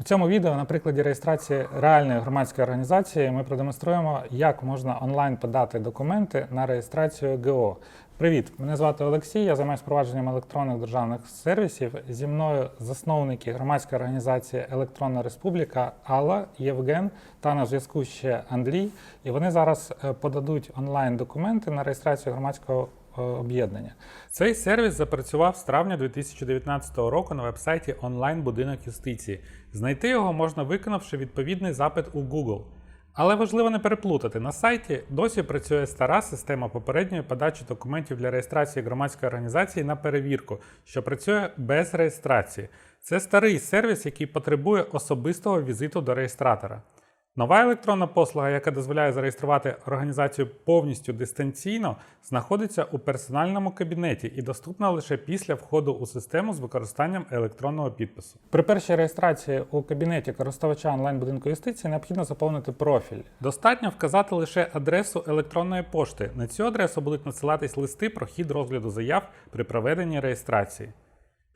У цьому відео на прикладі реєстрації реальної громадської організації ми продемонструємо, як можна онлайн подати документи на реєстрацію ГО. Привіт, мене звати Олексій. Я займаюся впровадженням електронних державних сервісів. Зі мною засновники громадської організації Електронна Республіка Алла, Євген та на зв'язку ще Андрій. І вони зараз е, подадуть онлайн документи на реєстрацію громадського об'єднання. Цей сервіс запрацював з травня 2019 року на вебсайті онлайн будинок юстиції. Знайти його можна виконавши відповідний запит у Google. Але важливо не переплутати. На сайті досі працює стара система попередньої подачі документів для реєстрації громадської організації на перевірку, що працює без реєстрації. Це старий сервіс, який потребує особистого візиту до реєстратора. Нова електронна послуга, яка дозволяє зареєструвати організацію повністю дистанційно, знаходиться у персональному кабінеті і доступна лише після входу у систему з використанням електронного підпису. При першій реєстрації у кабінеті користувача онлайн-будинку юстиції необхідно заповнити профіль. Достатньо вказати лише адресу електронної пошти. На цю адресу будуть надсилатись листи про хід розгляду заяв при проведенні реєстрації.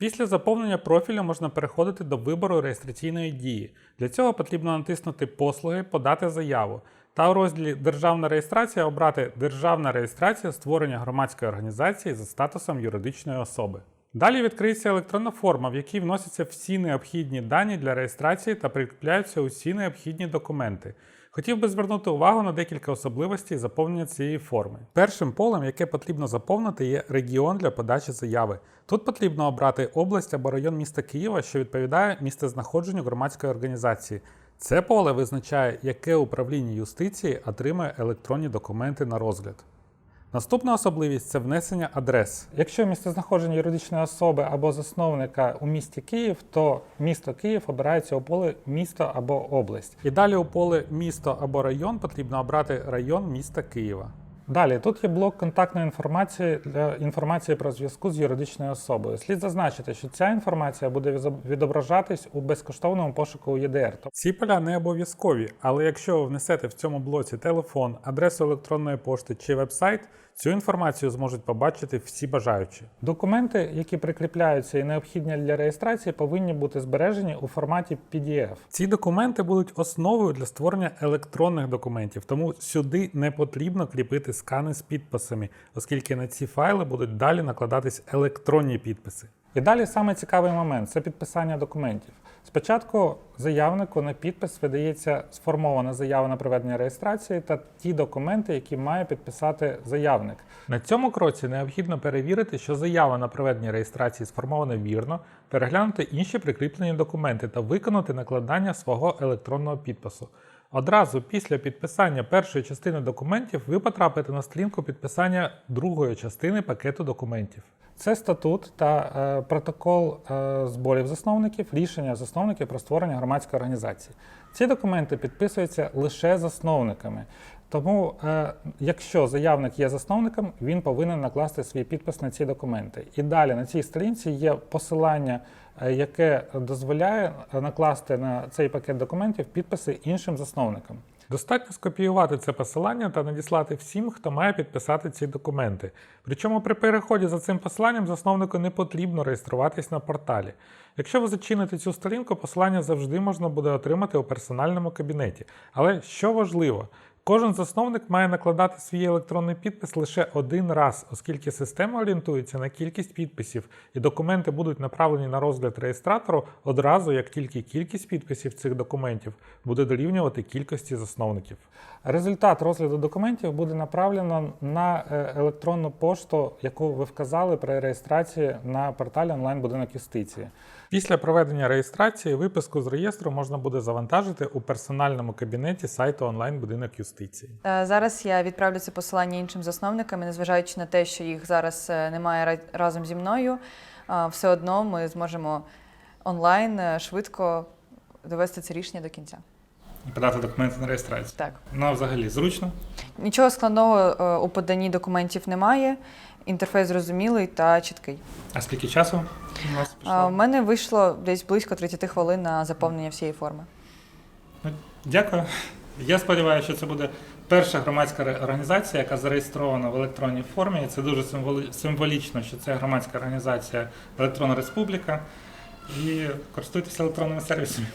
Після заповнення профілю можна переходити до вибору реєстраційної дії. Для цього потрібно натиснути Послуги, подати заяву та у розділі Державна реєстрація обрати Державна реєстрація створення громадської організації за статусом юридичної особи. Далі відкриється електронна форма, в якій вносяться всі необхідні дані для реєстрації та прикріпляються усі необхідні документи. Хотів би звернути увагу на декілька особливостей заповнення цієї форми. Першим полем, яке потрібно заповнити, є регіон для подачі заяви. Тут потрібно обрати область або район міста Києва, що відповідає місцезнаходженню громадської організації. Це поле визначає, яке управління юстиції отримує електронні документи на розгляд. Наступна особливість це внесення адрес. Якщо місцезнаходження юридичної особи або засновника у місті Київ, то місто Київ обирається у поле місто або область. І далі у поле місто або район потрібно обрати район міста Києва. Далі тут є блок контактної інформації для інформації про зв'язку з юридичною особою. Слід зазначити, що ця інформація буде відображатись у безкоштовному пошуку ЄДР. Ці поля не обов'язкові, але якщо ви внесете в цьому блоці телефон, адресу електронної пошти чи веб-сайт, цю інформацію зможуть побачити всі бажаючі. Документи, які прикріпляються і необхідні для реєстрації, повинні бути збережені у форматі PDF. Ці документи будуть основою для створення електронних документів, тому сюди не потрібно кріпити скани з підписами, оскільки на ці файли будуть далі накладатись електронні підписи. І далі саме цікавий момент це підписання документів. Спочатку заявнику на підпис видається сформована заява на проведення реєстрації та ті документи, які має підписати заявник. На цьому кроці необхідно перевірити, що заява на проведення реєстрації сформована вірно, переглянути інші прикріплені документи та виконати накладання свого електронного підпису. Одразу після підписання першої частини документів ви потрапите на сторінку підписання другої частини пакету документів. Це статут та е, протокол е, зборів засновників, рішення засновників про створення громадської організації. Ці документи підписуються лише засновниками. Тому, е, якщо заявник є засновником, він повинен накласти свій підпис на ці документи. І далі на цій сторінці є посилання, е, яке дозволяє накласти на цей пакет документів підписи іншим засновникам. Достатньо скопіювати це посилання та надіслати всім, хто має підписати ці документи. Причому при переході за цим посиланням засновнику не потрібно реєструватись на порталі. Якщо ви зачините цю сторінку, посилання завжди можна буде отримати у персональному кабінеті. Але що важливо, Кожен засновник має накладати свій електронний підпис лише один раз, оскільки система орієнтується на кількість підписів, і документи будуть направлені на розгляд реєстратору одразу, як тільки кількість підписів цих документів буде дорівнювати кількості засновників. Результат розгляду документів буде направлено на е, електронну пошту, яку ви вказали при реєстрації на порталі онлайн будинок юстиції. Після проведення реєстрації виписку з реєстру можна буде завантажити у персональному кабінеті сайту онлайн будинок юстиції. Е, Зараз я відправлю це посилання іншим засновникам, і незважаючи на те, що їх зараз е, немає разом зі мною, е, все одно ми зможемо онлайн швидко довести це рішення до кінця. Подати документи на реєстрацію. Так, Ну, взагалі зручно. Нічого складного е, у поданні документів немає. Інтерфейс зрозумілий та чіткий. А скільки часу у нас Е, У мене вийшло десь близько 30 хвилин на заповнення всієї форми. Ну, Дякую. Я сподіваюся, що це буде перша громадська організація, яка зареєстрована в електронній формі. І Це дуже символічно, що це громадська організація Електронна Республіка. І користуйтеся електронними сервісами.